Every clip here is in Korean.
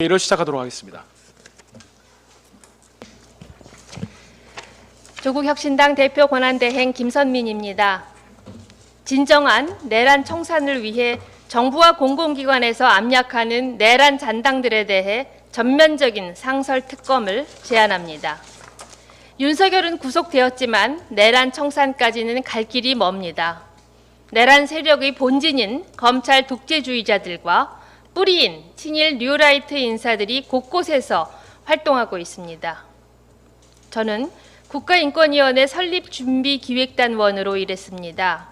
회의를 시작하도록 하겠습니다. 조국혁신당 대표 권한대행 김선민입니다. 진정한 내란 청산을 위해 정부와 공공기관에서 압력하는 내란 잔당들에 대해 전면적인 상설 특검을 제안합니다. 윤석열은 구속되었지만 내란 청산까지는 갈 길이 멉니다. 내란 세력의 본진인 검찰 독재주의자들과 뿌리인 친일 뉴라이트 인사들이 곳곳에서 활동하고 있습니다. 저는 국가인권위원회 설립준비기획단원으로 일했습니다.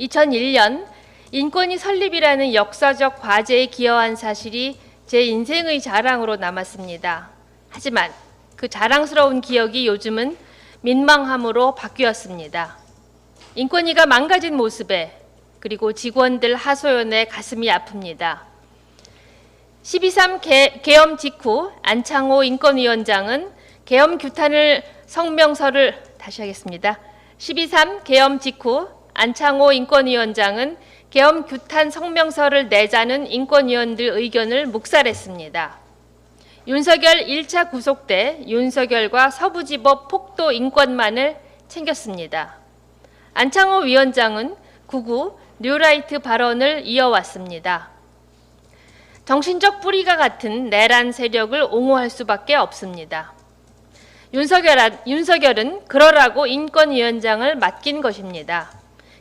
2001년 인권위 설립이라는 역사적 과제에 기여한 사실이 제 인생의 자랑으로 남았습니다. 하지만 그 자랑스러운 기억이 요즘은 민망함으로 바뀌었습니다. 인권위가 망가진 모습에 그리고 직원들 하소연에 가슴이 아픕니다. 12.3 개, 계엄 직후 안창호 인권위원장은 계엄 규탄을 성명서를 다시 하겠습니다. 12.3 계엄 직후 안창호 인권위원장은 계엄 규탄 성명서를 내자는 인권위원들 의견을 묵살했습니다. 윤석열 1차 구속 때 윤석열과 서부지법 폭도 인권만을 챙겼습니다. 안창호 위원장은 구구 뉴라이트 발언을 이어왔습니다. 정신적 뿌리가 같은 내란 세력을 옹호할 수밖에 없습니다. 윤석열, 윤석열은 그러라고 인권위원장을 맡긴 것입니다.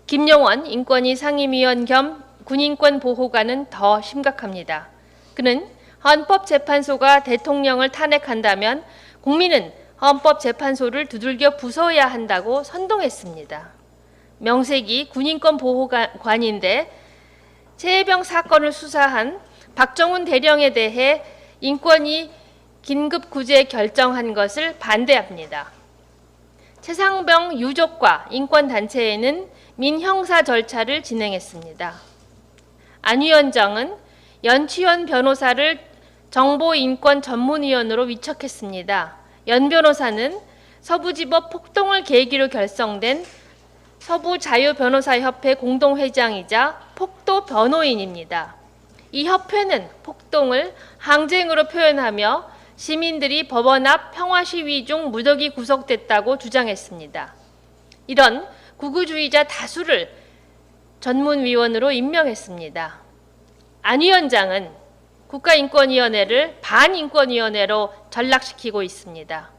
김용원 인권위 상임위원 겸 군인권 보호관은 더 심각합니다. 그는 헌법재판소가 대통령을 탄핵한다면 국민은 헌법재판소를 두들겨 부숴야 한다고 선동했습니다. 명색이 군인권 보호관인데 최혜병 사건을 수사한 박정훈 대령에 대해 인권위 긴급 구제 결정한 것을 반대합니다. 최상병 유족과 인권단체에는 민형사 절차를 진행했습니다. 안 위원장은 연치원 변호사를 정보인권 전문위원으로 위촉했습니다. 연 변호사는 서부지법 폭동을 계기로 결성된 서부자유변호사협회 공동회장이자 폭도 변호인입니다. 이 협회는 폭동을 항쟁으로 표현하며 시민들이 법원 앞 평화 시위 중 무더기 구속됐다고 주장했습니다. 이런 구구주의자 다수를 전문위원으로 임명했습니다. 안 위원장은 국가인권위원회를 반인권위원회로 전락시키고 있습니다.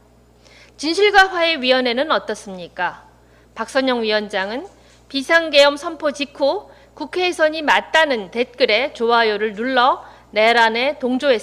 진실과 화해 위원회는 어떻습니까? 박선영 위원장은 비상계엄 선포 직후 국회 예선이 맞다는 댓글에 좋아요를 눌러 내란에 동조했습니다.